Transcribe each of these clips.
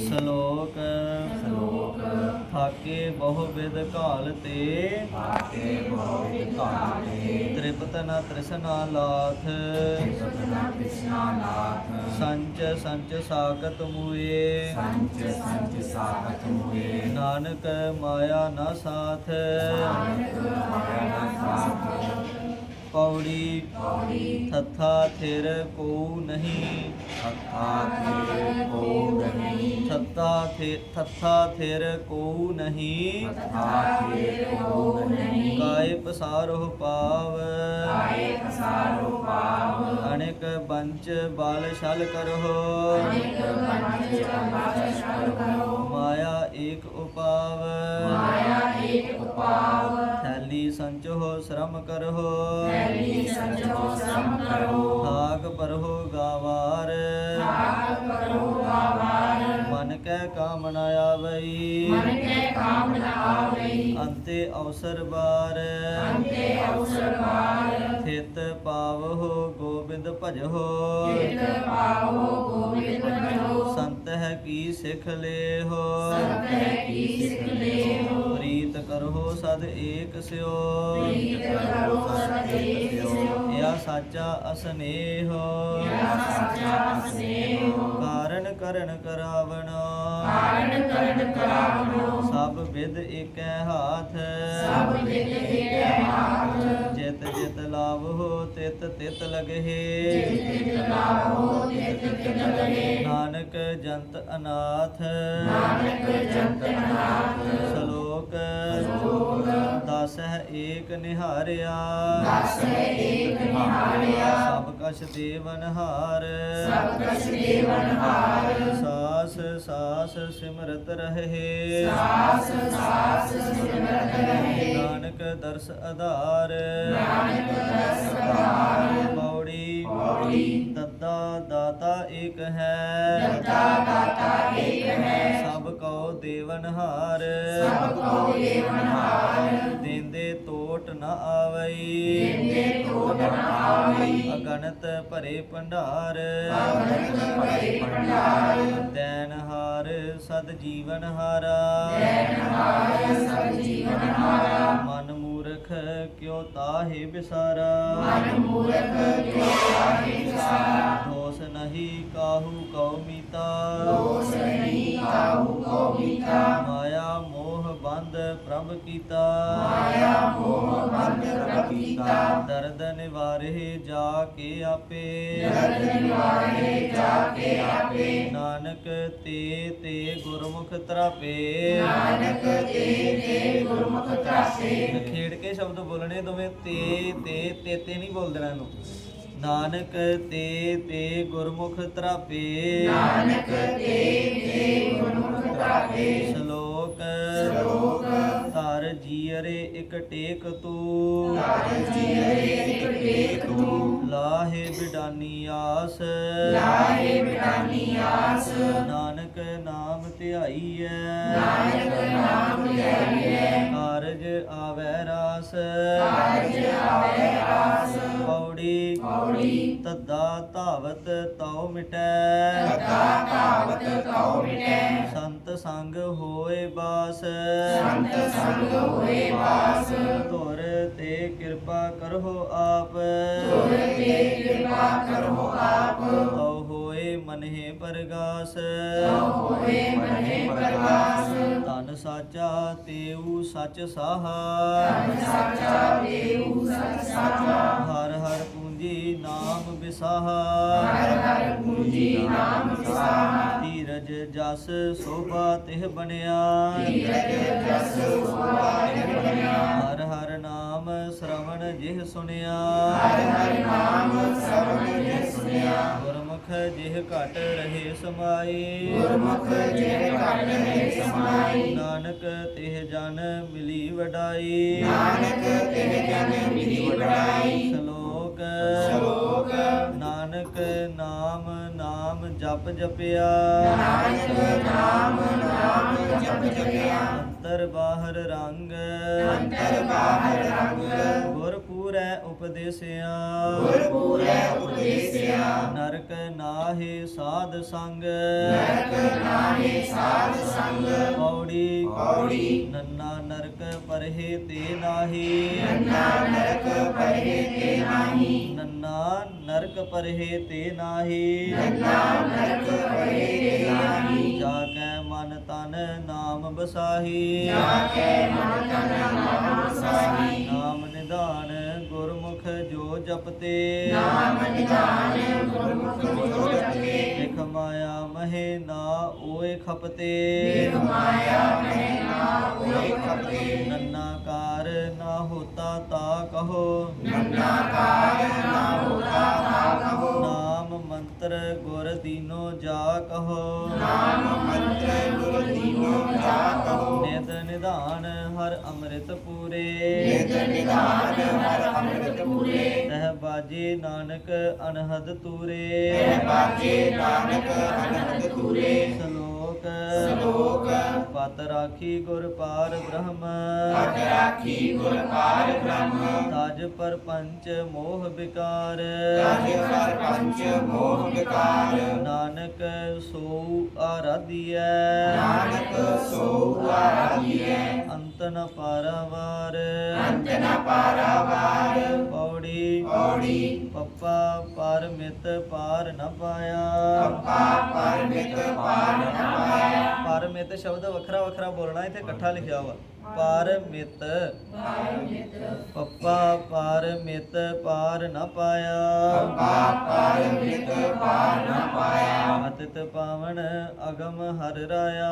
ਸ਼ਲੋਕ ਸ਼ਲੋਕ ਥਾਕੇ ਬਹੁ ਵਿਦ ਘਾਲ ਤੇ। ਆਕੇ ਬਹੁਤ ਕਾਲੇ ਤ੍ਰਿਪਤ ਨ ਤ੍ਰਿਸ਼ਨਾ ਲਾਥ। ਸੰਚ ਸੰਚ ਸਾਗਤ ਮੂਏ। ਸੰਚ ਸੰਚ ਸਾਖਤ ਹੋਏ ਨਾਨਕ ਮਾਇਆ ਨ ਸਾਥ। ਨਾਨਕ ਮਾਇਆ ਨਾ ਸਾਥ। ਪੌੜੀ ਪੌੜੀ। ਥਥਾ ਥਿਰ ਕੋ ਨਹੀਂ। ਸੱਤਾ ਤੇ ਕੋ ਨਹੀਂ। ਥੱਤਾ ਥਿ ਥੱਥਾ ਥਿਰ ਕੋ ਨਹੀਂ। ਸੱਤਾ ਤੇ ਕੋ ਨਹੀਂ। ਕਾਇ ਪਸਾਰੋ ਪਾਵ। ਆਏ ਕਸਾਰੋ ਪਾਵ। ਅਨੇਕ ਬੰਚ ਬਾਲ ਛਲ ਕਰੋ ਅਨੇਕ ਪੰਚ ਬਾਸ਼ ਕਰੋ ਮਾਇਆ ਏਕ ਉਪਾਵ। ਮਾਇਆ ਏਕ ਉਪਾਵ। ਥੈਲੀ ਸੰਚੋ ਸ਼ਰਮ ਕਰੋ ਐਲੀ ਸੰਜੋ ਸਮ ਕਰੋ ਹਾਗ ਪਰਹੋ ਗਾਵਾਰ। ਕਰੋ ਆਵਾਰ ਮਨ ਕੈ ਕਾਮਨਾ ਆਵਈ। ਮਨ ਕੇ ਆਵਈ। ਅੰਤੇ ਅਵਸਰ ਬਾਰ ਅੰਤੇ ਅਵਸਰ ਥਿਤ ਪਾਵਹੁ ਗੋਬਿੰਦ ਭਜਹੁ ਭਜੋ ਸੰਤ ਹੈ ਕੀ ਸਿਖ ਲੇਹੋ ਸੰਤ ਹੈ ਕੀ ਸਿਖ ਲੇਹੋ ਪ੍ਰੀਤ ਕਰੋ ਸਦ ਏਕ ਸਿਓ। ਪ੍ਰੀਤ ਕਰੋ ਸਦੇ ਸਿਓ। ਇਹ ਸਾਚਾ ਅਸਨੇਹ ਯਾ ਸਾਚਾ ਸਨੇਹੋ ਕਾਰਨ ਕਰਾਵਣ। ਕਾਰਨ ਕਰਨ ਕਰਾਵਣੋ। ਸਭ ਵਿਦ ਏਕੈ ਹਾਥ। ਸਭ ਵਿਦ ਏਕੈ ਹਾਥ। ਜਿਤ ਜਿਤ ਲਾਵਹੁ ਤਿਤ ਤਿਤ ਲਗਹਿ। ਜਿਤ ਲਾਵੋ ਤਿਤ ਤਿਤ ਲਗੇ ਨਾਨਕ ਜੰਤ ਅਨਾਥ। ਨਾਨਕ ਜੰਤ ਨਾਥ ਸ਼ਲੋਕ। ਸ਼ਲੋਕ। ਦਸ ਹੈ ਏਕ ਨਿਹਾਰਿਆ। ਦਸ ਹੈ ਏਕ ਨਿਹਾਰਿਆ। ਸਭ ਕਛ ਦੇਵਨਹਾਰ। ਸਭ ਕਛ ਦੇਵਨਹਾਰ। ਸਾਸ ਸਾਸ ਸਿਮਰਤ ਰਹੇ। ਸਾਸ ਸਾਸ ਸਿਮਰਤ ਰਹੇ। ਨਾਨਕ ਦਰਸ ਆਧਾਰ। ਨਾਨਕ ਦਸ ਆਧਾਰ। ਪੌੜੀ। ਪੌੜੀ। ਦੱਦਾ ਦਾਤਾ ਏਕ ਹੈ। ਦਤਾ ਦਾਤਾ ਏਕ ਹੈ। ਸਭ ਕਉ ਦੇਵਨਹਾਰ ਸਭ ਕੋ ਦੇਵਨਹਾਰ ਦੇਂਦੇ ਟੋਟ ਨ ਆਵਈ। ਜਿੰਦੇ ਤੋੜ ਨ ਆਵਈ। ਅਗਣਤ ਭਰੇ ਭੰਡਾਰ। ਸਦ ਜੀਵਨ ਹਾਰਾ। ਦੇਨਹਾਰ ਸਭ ਜੀਵਨ ਹਾਰਾ। ਮਨ ਮੂਰਖ ਕਿਉ ਤਾਹੇ ਬਿਸਾਰਾ। ਮਨ ਮੂਰਖ ਕਿਉ ਆਹੇ ਵਿਸਾਰਾ ਦੋਸ ਨਹੀਂ ਕਾਹੂ ਕਉ ਮੀਤਾ। ਦੋਸ ਨਹੀਂ ਕਾਹੂ ਕੋ ਮੀਤਾ। ਮਾਇਆ ਮੋਹ ਬੰਧ ਪ੍ਰਭ ਕੀਤਾ। ਮਾਇਆ ਮੋਹ ਬੰਧ ਪ੍ਰਪੀਤਾ ਦਰਦ ਨਿਵਾਰੇ ਜਾ ਕੇ ਆਪੇ। ਜਗਤ ਨਿਵਾਰੇ ਨਾਨਕ ਤੇ ਤੇ ਗੁਰਮੁਖ ਤਰਾਪੇ। ਨਾਨਕ ਤੇ ਤੇ ਗੁਰਮੁਖ ਤਰਾਸੇ ਖੇੜ ਕੇ ਸ਼ਬਦ ਬੋਲਣੇ ਦੋਵੇਂ ਤੇ ਤੇ ਤੇ ਤੇ ਨਹੀਂ ਬੋਲ ਦੇਣਾ ਇਹਨੂੰ। ਨਾਨਕ ਤੇ ਤੇ ਗੁਰਮੁਖ ਤਰਾਪੇ। ਨਾਨਕ ਤੇ ਤੇ ਗੁਰਮੁਖ ਤਰਾਸੇ ਸ਼ਲੋਕ ਸ਼ਲੋਕ ਧਰ ਜੀਅਰੇ ਇਕ ਟੇਕ ਤੂੰ। ਤਾਰੇ ਜੀਰੇ ਇਕ ਟੇਕ ਤੂੰ। ਲਾਹੇ ਬਿਡਾਨੀ ਆਸ। ਲਾਹੇ ਬਿਟਾਨੀ ਆਸ। ਨਾਨਕ ਨਾਮ ਧਿਆਈਐ। ਨਾਨਕ ਨਾਮ ਧਿਆਈਐ। ਕਾਰਜ ਆਵੈ ਰਾਸ। ਕਾਰਜ ਆਵੇ ਪੌੜੀ ਤੱਦਾ ਧਾਵਤ ਤਉ ਮਿਟੈ। ਤਤਾ ਧਾਵਤ ਕਉ ਮਿਟੈ। ਸੰਤ ਸੰਗ ਹੋਏ ਬਾਸ। ਸੰਤ ਸੰਗ ਹੋਏ ਬਾਸ। ਧੁਰ ਤੇ ਕਿਰਪਾ ਕਰੋ ਆਪ। ਤੁਰ ਤੇ ਕਿਰਪਾ ਕਰੋ ਆਪ। ਤਉ ਹੋਏ ਮਨਹਿ ਪਰਗਾਸ। ਤਉ ਹੋਏ ਮਨੇ ਪ੍ਰਗਾਸ। ਧਨ ਸਾਚਾ ਤੇਊ ਸਚ ਸਾਹਾ। ਧਨ ਸਾਚਾ ਦੇਉ ਸਚ ਸਾਚਾ ਹਰ ਹਰ ਪੂੰਜੀ ਨਾਮ ਵਿਸਾਹਾ। ਹਰ ਹਰ ਪੂਜੀ ਨਾਮ ਸਾਹਾ ਧੀਰਜ ਜਸ ਸੋਭਾ ਤਿਹ ਬਣਿਆ। ਧੀਰਜ ਜਸ ਸੋਭਾ ਤੇ ਬਣਿਆ। ਹਰ ਹਰ ਨਾਮ ਸ਼ਰਵਣ ਜਿਹ ਸੁਨਿਆ। ਹਰ ਹਰ ਨਾਮ ਸਰਵਣ ਜੇ ਸੁਨਿਆ। ਗੁਰਮੁਖ ਜਿਹ ਘਟ ਰਹੇ ਸਮਾਈ ਗੁਰਮੁਖ ਜੇ ਘਟ ਹੈ ਸਮਾਈ ਨਾਨਕ ਤਿਹ ਜਨ ਮਿਲੀ ਵਡਾਈ। ਨਾਨਕ ਤੇ ਜਨ ਮਿਲੀ ਵਡਾਈ। ਸ਼ਲੋਕ ਸ਼ਲੋਕ ਨਾਨਕ ਨਾਮ ਨਾਮ ਜਪ ਜਪਿਆ। ਨਾਨਕ ਨਾਮ ਨਾਮ ਜਪ ਜਪਿਆ। ਅੰਤਰ ਬਾਹਰ ਰੰਗ। ਅੰਤਰ ਬਾਹਰ ਰੰਗ। ਗੁਰ ਪੂਰ ਉਪਦੇਸਿਆ। ਗੁਰ ਪੂਰੈ ਉਪਦੇਸਿਆ। ਨਰਕ ਨਾਹੀ ਸਾਧ ਸੰਗ। ਨਰਕ ਨਾਹੀ ਸਾਧ ਸੰਗ। ਪੌੜੀ ਪੌੜੀ ਨੰਨਾ ਨਰਕ ਪਰਹੇ ਤੇ ਨਾਹੀ। ਨੰਨਾ ਨਰਕ ਪਰਹਿ ਤੇ ਨਾਹੀ। ਨੰਨਾ ਨਰਕ ਪਰਹੇ ਤੇ ਨਾਹੀ। ਨੰਨਾ ਨਰਕ ਪਰਹਿ ਤੇ ਨਾਹੀ। ਜਾ ਕੈ ਮਨ ਤਨ ਨਾਮ ਬਸਾਹੀ ਜਾ ਕੈ ਮਨ ਤਨ ਨਾਮ ਵਸਾਹੀ। ਨਾਮ ਜੋ ਜਪਤੇ ਨਾਮ ਨਿਧਾਨ ਗੁਰਮੁਖ ਜੋ ਜਪਤੇ ਲਿਖ ਮਾਇਆ ਮਹਿ ਨਾ ਓਏ ਖਪਤੇ। ਦੇਖ ਮਾਇਆ ਮੈਂ ਨਾ ਹੋਏ ਖਪੇ ਨੰਨਾ ਕਾਰ ਨਾ ਹੋਤਾ ਤਾ ਕਹੋ। ਨੰਨਾ ਕਾਰ ਨਾ ਹੋਤਾ ਤਾ ਕਹੋ। ਨਾਮ ਮੰਤਰ ਗੁਰ ਦੀਨੋ ਜਾ ਕਹੋ। ਨਾਮ ਮੰਤਰ ਗੁਰ ਦੀਨੋ ਜਾ ਕਹੋ। ਨਿਦ ਨਿਧਾਨ ਹਰ ਅੰਮ੍ਰਿਤ ਪੂਰੇ। ਨਿਤ ਨਿਧਾਨ ਹਰ ਅੰਮ੍ਰਿਤ ਪੂਰੇ। ਤਹ ਬਾਜੇ ਨਾਨਕ ਅਨਹਦ ਤੂਰੇ। ਤੈ ਬਾਜੇ ਨਾਨਕ ਅਨੰਦ ਤੂਰੇ। ਪਤ ਰਾਖੀ ਗੁਰ ਪਾਰ ਬ੍ਰਹਮ। ਪਤ ਰਾਖੀ ਗੁਰ ਪਾਰ ਬ੍ਰਹਮ। ਤਾਜ ਪਰ ਪੰਚ ਮੋਹ ਵਿਕਾਰ। ਤਾਜ ਪਰ ਪੰਚ ਮੋਹ ਵਿਕਾਰ। ਨਾਨਕ ਸੋ ਆਰਾਧੀਐ। ਨਾਨਕ ਸੋ ਆਰਾਧੀਐ। ਅੰਤ ਨ ਪਾਰਾਵਾਰ। ਅੰਤ ਨ ਪਾਰਾਵਾਰ। ਪੌੜੀ। ਪੌੜੀ। ਪੱਪਾ ਪਰਮਿਤ ਪਾਰ ਨ ਪਾਇਆ। ਪੱਪਾ ਪਰਮਿਤ ਪਾਰ ਨ ਪਾਇਆ। ਪਰਮਿਤ ਸ਼ਬਦ ਵੱਖਰਾ ਵੱਖਰਾ ਬੋਲਣਾ ਇੱਥੇ ਇਕੱਠਾ ਲਿਖਿਆ ਵਾ। ਪਰਮਿਤ। ਪੱਪਾ ਪਰਮਿਤ ਪਾਰ ਨ ਪਾਇਆ। ਪੱਪਾ ਪਰਮਿਤ ਪਾਰ ਨ ਪਾਇਆ। ਅਤਿਤ ਪਾਵਨ ਅਗਮ ਹਰ ਰਾਇਆ।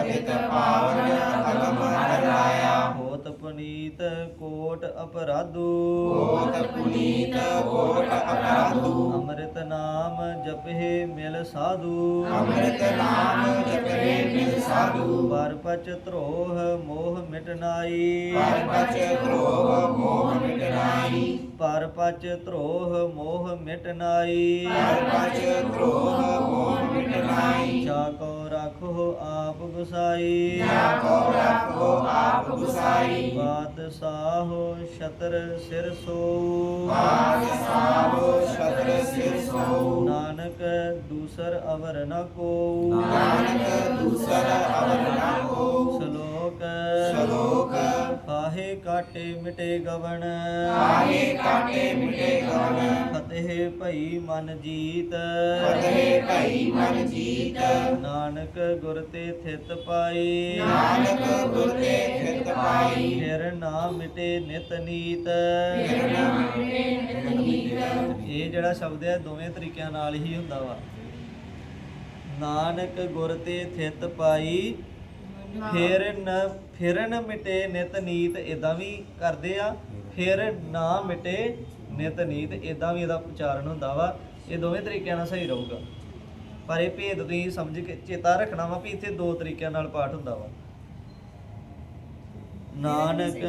ਅਜਿਤ ਪਾਵਨ ਅਗਮ ਹਰ ਰਾਇਆ। ਹੋਤ ਪੁਨੀਤ ਕੋਟ ਅਪਰਾਧੂ। ਹੋਤ ਪੁਨੀਤ ਕੋਟ ਅਪਰਾਧੂ। ਅੰਮ੍ਰਿਤ ਨਾਮ ਜਪਹਿ ਮਿਲ ਸਾਧੂ। ਅੰਮ੍ਰਿਤ ਨਾਮ ਜਪੇ ਮਿਲ ਸਾਧੂ। ਪਰ ਪਚ ਧਰੋਹ ਮੋਹ ਮਿਟਨਾਈ ਪਰ ਬਚ ਕ੍ਰੋਹ ਮੋਹ ਮਿਟਨਾਈ ਪਰ ਪਚ ਧਰੋਹ ਮੋਹ ਮਿਟਨਾਈ ਪਰ ਬਚ ਕ੍ਰੋਹ ਮੋਹ ਮਿਟਨਾਈ ਜਾ ਕੋ ਰੱਖੋ ਆਪ ਗੁਸਾਈ ਕੋ ਰੱਖੋ ਆਪ ਗੁਸਾਈ ਬਾਤ ਸਾਹੋ ਛਤਰ ਸਿਰ ਸੋ। ਬਾਦ ਸਾਹੋ ਸ਼ਤਰ ਸਿਰ ਸੋ। ਨਾਨਕ ਦੂਸਰ ਅਵਰ ਨ ਕੋ। ਨਾਨਕ ਦੂਸਰ ਅਵਰ ਨਾ ਕੋ। ਸ਼ਲੋਕ ਸ਼ਲੋਕ ਕਾਟੇ ਮਿਟੇ ਗਵਨ ਆਹੇ ਕਾਟੇ ਮਿਟੇ ਗਵਨ ਫਤਿਹ ਭਈ ਮਨ ਜੀਤ। ਫਤਿਹ ਭਈ ਮਨ ਜੀਤ। ਨਾਨਕ ਗੁਰ ਤੇ ਥਿਤ ਪਾਈ। ਨਾਨਕ ਗੁਰ ਤੇ ਖਿਤ ਪਾਈ। ਫਿਰ ਨਾ ਮਿਟੇ ਨਿਤ ਨੀਤ। ਫਿਰ ਨਾ ਮਿਟੇ ਨਿਤ ਨੀਤ। ਇਹ ਜਿਹੜਾ ਸ਼ਬਦ ਹੈ ਦੋਵੇਂ ਤਰੀਕਿਆਂ ਨਾਲ ਹੀ ਹੁੰਦਾ ਵਾ। ਨਾਨਕ ਗੁਰ ਤੇ ਥਿਤ ਪਾਈ। ਫਿਰ ਨ ਫਿਰ ਨ ਮਿਟੇ ਨਿਤ ਨੀਤ ਇਦਾਂ ਵੀ ਕਰਦੇ ਆ। ਫਿਰ ਨਾ ਮਿਟੇ ਨਿਤ ਨੀਤ ਇਦਾਂ ਵੀ ਇਹਦਾ ਉਚਾਰਨ ਹੁੰਦਾ ਵਾ। ਇਹ ਦੋਵੇਂ ਤਰੀਕਿਆਂ ਨਾਲ ਸਹੀ ਰਹੂਗਾ। ਪਰ ਇਹ ਭੇਦ ਤੁਸੀਂ ਸਮਝ ਕੇ ਚੇਤਾ ਰੱਖਣਾ ਵਾ ਵੀ ਇੱਥੇ ਦੋ ਤਰੀਕਿਆਂ ਨਾਲ ਪਾਠ ਹੁੰਦਾ ਵਾ। ਨਾਨਕ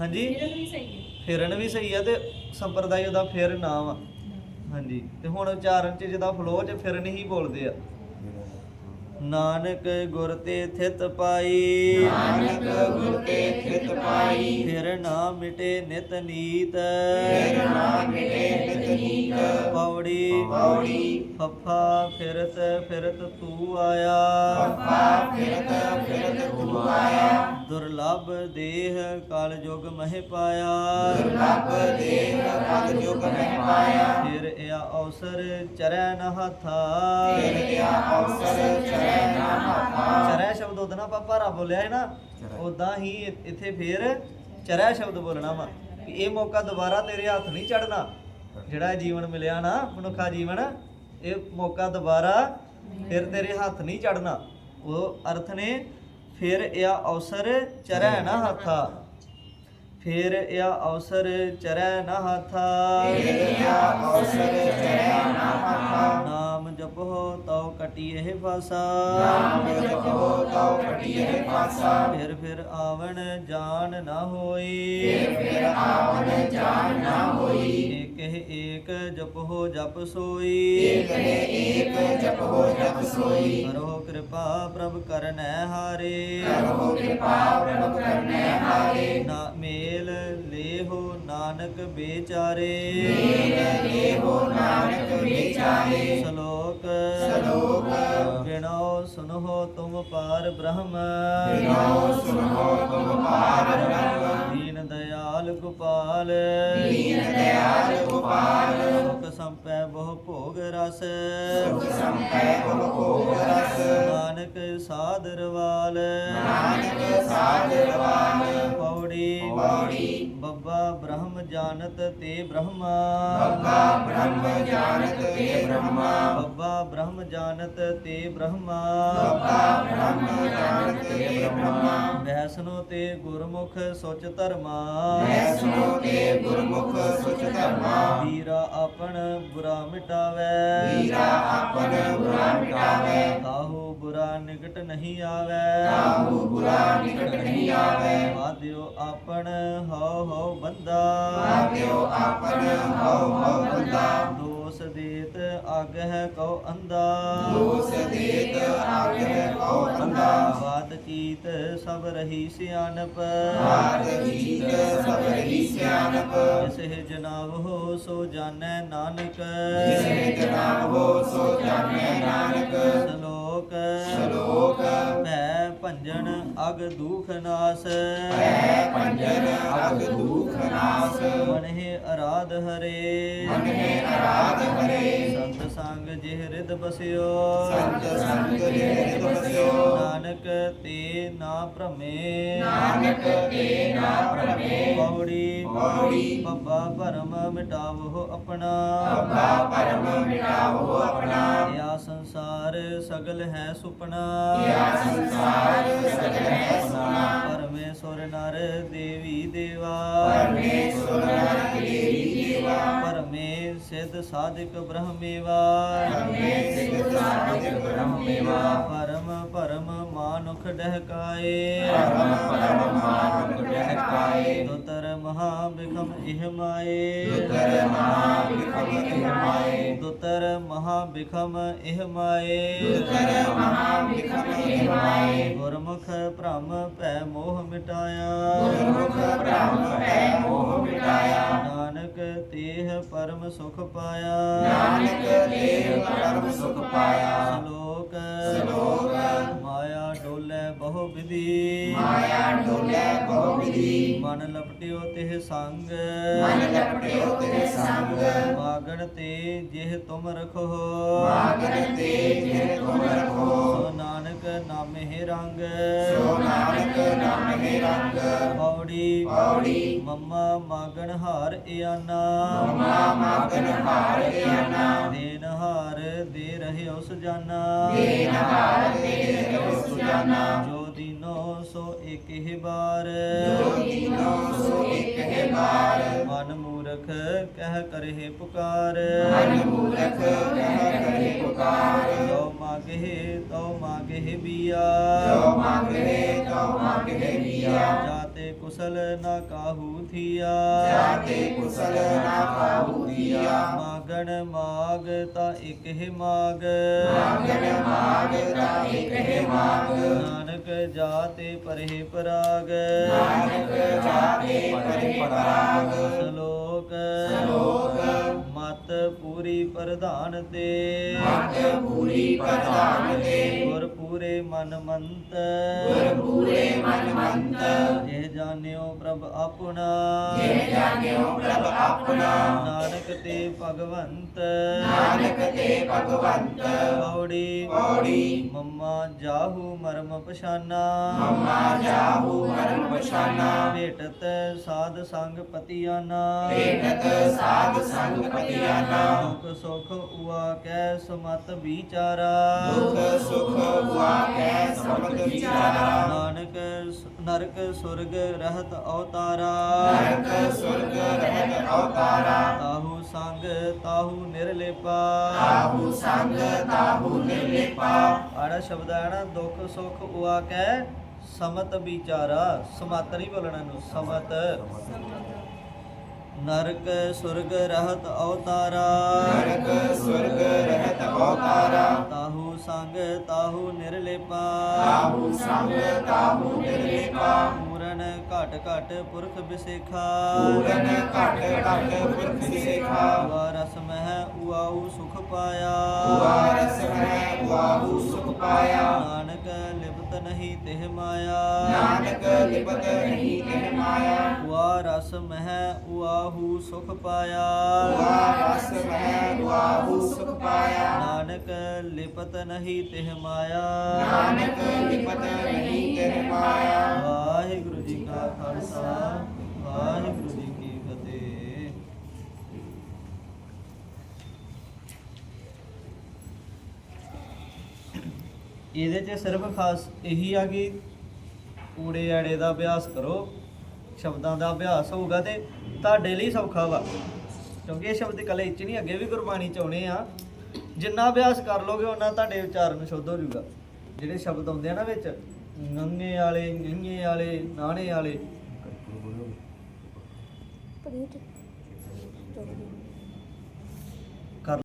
ਹਾਂਜੀ? ਫਿਰਨ ਵੀ ਸਹੀ ਹੈ। ਫਿਰਨ ਵੀ ਸਹੀ ਆ ਤੇ ਸੰਪਰਦਾਇ ਉਹਦਾ ਫਿਰ ਨਾ ਵਾ ਹਾਂਜੀ। ਤੇ ਹੁਣ ਉਚਾਰਨ ਚ ਜਿਹਦਾ ਫਲੋ ਚ ਫਿਰਨ ਹੀ ਬੋਲਦੇ ਆ। ਨਾਨਕ ਗੁਰ ਤੇ ਥਿਤ ਪਾਈ। ਨਾਨਕ ਗੁਰ ਤੇ ਖਿਤ ਪਾਈ। ਫਿਰ ਨਾ ਮਿਟੇ ਨਿਤ ਨੀਤ। ਫਿਰ ਨਾ ਮਿਟੇ ਨਿਤ ਨੀਤ। ਪੌੜੀ। ਪੌੜੀ। ਫੱਫਾ ਫਿਰਤ ਫਿਰਤ ਤੂੰ ਆਇਆ। ਪੱਪਾ ਫਿਰਤ ਫਿਰਤ ਤੂੰ ਆਇਆ। ਦੁਰਲਭ ਦੇਹ ਕਲ ਯੁਗ ਮਹਿ ਪਾਇਆ। ਦੁਰਲਭ ਦੇਹ ਪਦ ਜੁਗ ਮਹਿ ਪਾਇਆ। ਫਿਰ ਇਹ ਅਵਸਰ ਚਰੈ ਨ ਹੱਥਾ। ਫਿਰ ਗਿਆ ਅਵਸਰ ਚਰੈ ਚਰੈ ਸ਼ਬਦ ਉਹਦਾ ਨਾ ਆਪਾਂ ਭਾਰਾ ਬੋਲਿਆ ਹੈ ਨਾ ਉਦਾਂ ਹੀ ਇੱਥੇ ਫੇਰ ਚਰੈ ਸ਼ਬਦ ਬੋਲਣਾ ਵਾ ਕਿ ਇਹ ਮੌਕਾ ਦੁਬਾਰਾ ਤੇਰੇ ਹੱਥ ਨਹੀਂ ਚੜਨਾ ਜਿਹੜਾ ਇਹ ਜੀਵਨ ਮਿਲਿਆ ਨਾ ਮਨੁੱਖਾ ਜੀਵਨ ਇਹ ਮੌਕਾ ਦੁਬਾਰਾ ਫਿਰ ਤੇਰੇ ਹੱਥ ਨਹੀਂ ਚੜਨਾ ਉਹ ਅਰਥ ਨੇ ਫਿਰ ਇਹ ਅਵਸਰ ਚਰੈ ਨਾ ਹੱਥਾ। ਫਿਰ ਇਹ ਅਵਸਰ ਚਰੈ ਨਾ ਹੱਥਾ। ਫਿਰ ਗਿਆ ਅਵਸਰ ਚਰੈ ਨਾ ਹਾਥਾ। ਤਉ ਕਟੀਏ ਫਾਸਾ। ਨਾਮ ਜਪੋ ਤਉ ਕਟਿਏ ਪਾਸਾ ਫਿਰ ਫਿਰ ਆਵਣ ਜਾਣ ਨਾ ਹੋਈ। ਫਿਰ ਫਿਰ ਆਵਨ ਜਾਣ ਨਾ ਹੋਈ। ਏਕ ਹੈ ਏਕ ਜਪੋ ਜਪ ਸੋਈ। ਏਕ ਹੈ ਏਕ ਜਪੋ ਜਪ ਸੋਈ। ਕਰੋ ਕਿਰਪਾ ਪ੍ਰਭ ਕਰਨੈ ਹਾਰੇ। ਕਰੋ ਕਿਰਪਾ ਪ੍ਰਭ ਕਰਨੈ ਹਾਰੇ। ਨਾ ਮੇਲ ਲੇਹੋ ਨਾਨਕ ਬੇਚਾਰੇ। ਮੇਲ ਲੇਹੋ ਨਾਨਕ ਵਿਚਾਰੇ ਸ਼ਲੋਕ ਸ਼ਲੋਕ। ਗਿਣੋ ਸੁਨੋ ਤੁਮ ਪਾਰ ਬ੍ਰਹਮ। ਬਿਨੋ ਸੁਨੋ ਤੁਮ ਪਾਰ ਬ੍ਰਹਮ। ਗੋਪਾਲ। ਦੀਨ ਦਇਆਲ ਗੋਪਾਲ। ਸੁਖ ਸੰਪੈ ਬਹੁ ਭੋਗ ਰਸ। ਸੁਖ ਸੰਪੈ ਬਹੁ ਭੋਗ ਰਸ। ਨਾਨਕ ਸਾਦਰਵਾਲ ਨਾਨਕ ਸਾਧਰਵਾਨ ਪੌੜੀ। ਪੌੜੀ। ਬੱਬਾ ਬ੍ਰਹਮ ਜਾਣਤ ਤੇ ਬ੍ਰਹਮਾ। ਬੱਬਾ ਬ੍ਰਹਮ ਜਾਣਤ ਤੇ ਬ੍ਰਹਮਾ। ਬੱਬਾ ਬ੍ਰਹਮ ਜਾਣਤ ਤੇ ਬ੍ਰਹਮਾ। ਬੱਬਾ ਬ੍ਰਹਮ ਜਾਣਤ ਤੇ ਬ੍ਰਹਮਾ। ਵੈਸਨੋ ਤੇ ਗੁਰਮੁਖ ਸੁਚ ਧਰਮਾ। ਵੈਸਨੋ ਤੇ ਗੁਰਮੁਖ ਸੁਚ ਧਰਮਾ। ਵੀਰਾ ਆਪਣ ਬੁਰਾ ਮਿਟਾਵੇ। ਵੀਰਾ ਆਪਨ ਬੁਰਾ ਮਿਟਾਵੇ। ਤਾਹੂ ਬੁਰਾ ਨਿਕਟ ਨਹੀਂ ਆਵੇ। ਕਾਹੂ ਬੁਰਾ ਨਿਕਟ ਨਹੀਂ ਆਵੇ। ਵਾਦਿਓ ਆਪਣ ਹਉ ਹਉ ਬੰਦਾ। ਆਗਿਓ ਆਪਨ ਹਉ ਹਉ ਬੰਦਾ। ਦੇਤ ਆਗਹਿ ਕਉ ਅੰਦਾ ਦੋਸ ਦੇਤ ਆਗਹਿ ਕਉ ਅੰਦਾ ਬਾਤ ਚੀਤ ਸਭ ਰਹੀ ਸਿਆਣਪ। ਬਾਤ ਜੀਤ ਸਭ ਰਹੀ ਸਿਆਣਪ। ਜਿਸੇ ਜਨਾਵੋ ਸੋ ਜਾਣੈ ਨਾਨਕ। ਜਿਸੇ ਜਨਾਵੋ ਸੋ ਜਾਣੈ ਨਾਨਕ। ਸ਼ਲੋਕ। ਸ਼ਲੋਕ। ਭੈ ਭੰਜਨ ਅਗ ਦੁਖ ਨਾਸ। ਹੈ ਪੰਜਨ ਅਗ ਦੁਖ ਨਾਸ। ਮਨਹਿ ਅਰਾਧ ਹਰੇ। ਮਨਹਿ ਅਰਾਧ ਹਰੇ। ਸੰਤ ਸੰਗ ਜਿਹ ਰਿਦ ਬਸਿਓ। ਸੰਤ ਸੰਗ ਜਿਹ ਰਿਦ ਬਸਿਓ। ਨਾਨਕ ਤੇ ਨਾ ਭ੍ਰਮੇ। ਨਾਨਕ ਤੇ ਨਾ ਭ੍ਰਮੇ। ਪੌੜੀ ਪੌੜੀ। ਬੱਬਾ ਭਰਮ ਮਿਟਾਵੋ ਆਪਣਾ। ਅੱਬਾ ਪਰਮ ਮਿਟਾਵੋ ਆਪਣਾ। ਯਾ ਸੰਸਾਰ ਸਗਲ ਹੈ ਸੁਪਨਾ। ਯਾ ਸੰਸਾਰ ਪਰਮੇਸ਼ਵਰ ਨਰ ਦੇਵੀ ਦੇਵਾ। ਪਰਮੇਸ਼ਵਰ ਨਰ ਦੇਵੀ ਦੇਵਾ ਪਰਮੇ ਸਿਧ ਸਾਧਿਕ ਬ੍ਰਹਮੇਵਾ। ਪਰਮੇ ਸਿਧ ਸਾਧਿਕ ਬ੍ਰਹਮੇਵਾ ਪਰਮ ਪਰਮ ਮਾਨੁਖ ਡਹਕਾਏ। ਪਰਮ ਪਰਮ ਮਾਨੁਖ ਜਹਕਾਏ ਦੁਤਰ ਮਹਾ ਬਿਖਮ ਇਹ ਮਾਏ। ਦੁਤਰ ਮਹਾ ਵਿਖਮ ਇਮਾਏ ਦੁਤਰ ਮਹਾ ਬਿਖਮ ਇਹ ਮਾਏ। ਦੁਤਰ ਮਹਾ ਵਿਖਮ ਇਮਾਏ ਗੁਰਮੁਖ ਭ੍ਰਮ ਭੈ ਮੋਹ ਮਿਟਾਇਆ। ਗੁਰਮੁਖ ਬ੍ਰਹਮ ਹੈ ਮੋਹ ਮਿਟਾਇਆ। ਨਾਨਕ ਤੇਹ ਪਰਮ ਸੁਖ ਪਾਇਆ। ਨਾਨਕ ਦੇਵ ਮਨ ਲਪਟਿਓ ਤਿਹ ਸੰਗ। ਮਨ ਲਪਟਿਓ ਤੇਰੇ ਸੰਗ। ਮਾਗਣ ਤੇ ਜਿਹ ਤੁਮ ਰਖੋ। ਮਾਗਨ ਤੇ ਜਿਹ ਤੁਮ ਰਖੋ। ਸੋ ਨਾਨਕ ਨਾਮੇ ਰੰਗ। ਸੋ ਨਾਨਕ ਨਾਮੇ ਰੰਗ। ਪੌੜੀ ਪੌੜੀ। ਮੰਮਾ ਮਾਗਣ ਹਾਰ ਇਆਨਾ। ਮਮਾ ਮਾਗਨ ਹਾਰ ਗਿਆਨਾ ਦੇਨ ਹਾਰ ਦੇ ਰਹੇ ਉਸ ਜਾਨਾ। ਦੇਨ ਹਾਰ ਤੇ ਰੋ ਸੁਜਾਨਾ ਜੋ ਦੀਨੋ ਸੋ ਇੱਕ ਹੀ ਬਾਰ ਜੋ ਦੀਨੋ ਸੋ ਇੱਕ ਹੈ ਬਾਰ ਮਨ ਮੂਰਖ ਕਹਿ ਕਰਹਿ ਪੁਕਾਰ। ਮਨ ਮੂਰਖ ਕਹਿ ਕਰੇ ਪੁਕਾਰ। ਜੋ ਮਾਗੇ ਤੋ ਮਾਗੇ ਬੀਆ। ਜੋ ਮੰਗਰੇ ਤੋ ਮੰਗਰੇ ਮੀਆ ਜਾਤੇ ਕੁਸਲ ਨਾ ਕਾਹੂ ਥੀਆ। ਜਾਤੇ ਕੁਸਲ ਨਾ ਕਾਹੂ ਦੀਆ ਮਾਗਣ ਮਾਗ ਤਾ ਇੱਕ ਹੀ ਮਾਗ। ਮਾਗਨ ਮਾਗ ਦਾ ਇੱਕ ਹੈ ਮਾਗ। ਨਾਨਕ ਜਾਤੇ ਪਰਹਿ ਪਰਾਗ। ਨਾਨਕ ਜਾਤੇ ਪਰੇ ਪਰਾਗ। ਸ਼ਲੋਕ ਸ਼ਲੋਕ। ਮਤ ਪੂਰੀ ਪ੍ਰਧਾਨ ਤੇ। ਮਤ ਪੂਰੀ ਪ੍ਰਧਾਨ ਤੇ। ਗੁਰ ਪੂਰੇ ਮਨ ਮੰਤ ਗੁਰ ਪੂਰੇ ਮਨ ਮੰਤ ਜੇ ਜਾਣਿਓ ਪ੍ਰਭ ਆਪਣਾ। ਜੇ ਜਾਣਿਓ ਪ੍ਰਭ ਆਪਣਾ। ਨਾਨਕ ਤੇ ਭਗਵੰਤ। ਨਾਨਕ ਤੇ ਭਗਵੰਤ। ਪੌੜੀ ਪੌੜੀ ਮੰਮਾ ਜਾਹੂ ਮਰਮ ਪਛਾਨਾ। ਮਮਾ ਜਾਹੂ ਮਰਨ ਪਛਾਨਾ। ਭੇਟਤ ਸਾਧ ਸੰਗ ਪਤੀਆਨਾ। ਭੇਟਤ ਸਾਧ ਸੰਗ ਪਤਿਆਨਾ। ਦੁਖ ਸੁਖ ਉਆ ਕੈ ਸਮਤ ਵਿਚਾਰਾ। ਦੁਖ ਸੁਖ ਹੁਆ ਕੈ ਸਮਤ ਵਿਚਾਰਾ। ਨਾਨਕ ਨਰਕ ਸੁਰਗ ਰਹਿਤ ਅਵਤਾਰਾ। ਨਰਕ ਸੁਰਗ ਰਹਿਤ ਅਵਤਾਰਾ। ਤਾਹੂ ਸੰਗ ਤਾਹੂ ਨਿਰਲੇਪਾ। ਤਾਹੂ ਸੰਗ ਤਾਹੂ ਨਿਰਲੇਪਾ। ਆੜਾ ਸ਼ਬਦ ਹੈ ਨਾ ਦੁੱਖ ਸੁਖ ਉਆ ਕੈ ਸਮਤ ਵਿਚਾਰਾ। ਸਮਤ ਨਹੀਂ ਬੋਲਣਾ ਨੂੰ ਸਮਤ। ਨਰਕ ਸੁਰਗ ਰਹਤ ਅਵਤਾਰਾ। ਨਰਕ ਸੁਰਗ ਰਹਿਤ ਅਵਤਾਰਾ। ਤਾਹੂ ਸੰਗ ਤਾਹੂ ਨਿਰਲੇਪਾ। ਤਾਹੂ ਸੰਗ ਤਾਹੂ ਨਿਰਲੇਪਾ। ਪੂਰਨ ਘਟ ਘਟ ਪੁਰਖ ਬਿਸੇਖਾ ਪੂਰਨ ਘਟ ਘਟ ਪੁਰਖ ਸੇਖਾ ਵਾ ਰਸ ਮਹਿ ਉਆਉ ਸੁਖ ਪਾਇਆ। ਵਾਰਸ ਹੈ ਵਾਹੂ ਸੁਖ ਪਾਇਆ। ਨਾਨਕ ਲਿਪਤ ਨਹੀਂ ਤਿਹ ਮਾਇਆ। ਨਾਨਕ ਲਿਪਤ ਨਹੀਂ ਕਹਿ ਮਾਇਆ। ਵਾ ਰਸ ਮਹਿ ਉਆਹੂ ਸੁਖ ਪਾਇਆ। ਵਾਰਸ ਹੈ ਵਾਹੂ ਸੁਖ ਪਾਇਆ। ਨਾਨਕ ਲਿਪਤ ਨਹੀਂ ਤਿਹ ਮਾਇਆ। ਨਾਨਕ ਲਿਪਤ ਨਹੀਂ ਕਹਿ ਮਾਇਆ। ਵਾਹਿਗੁਰੂ ਜੀ ਕਾ ਖਾਲਸਾ ਵਾਹਿਗੁਰੂ ਜੀ ਕੀ ਫਤਿਹ ਇਹਦੇ 'ਚ ਸਿਰਫ ਖਾਸ ਇਹੀ ਆ ਕਿ ਊੜੇ ਆੜੇ ਦਾ ਅਭਿਆਸ ਕਰੋ, ਸ਼ਬਦਾਂ ਦਾ ਅਭਿਆਸ ਹੋਊਗਾ ਤੇ ਤੁਹਾਡੇ ਲਈ ਸੌਖਾ ਵਾ। ਕਿਉਂਕਿ ਇਹ ਸ਼ਬਦ ਇਕੱਲੇ ਚ ਨਹੀਂ, ਅੱਗੇ ਵੀ ਗੁਰਬਾਣੀ ਚ ਆਉਣੇ ਆ। ਜਿੰਨਾ ਅਭਿਆਸ ਕਰ ਲੋਗੇ ਉਹਨਾਂ ਤੁਹਾਡੇ ਉਚਾਰਨ ਸ਼ੁੱਧ ਹੋ ਜਾਊਗਾ। ਜਿਹੜੇ ਸ਼ਬਦ ਆਉਂਦੇ ਆ ਨਾ ਵਿੱਚ, ਨੰਗੇ ਵਾਲੇ ਨੰਗੇ ਵਾਲੇ ਨਾਣੇ ਵਾਲੇ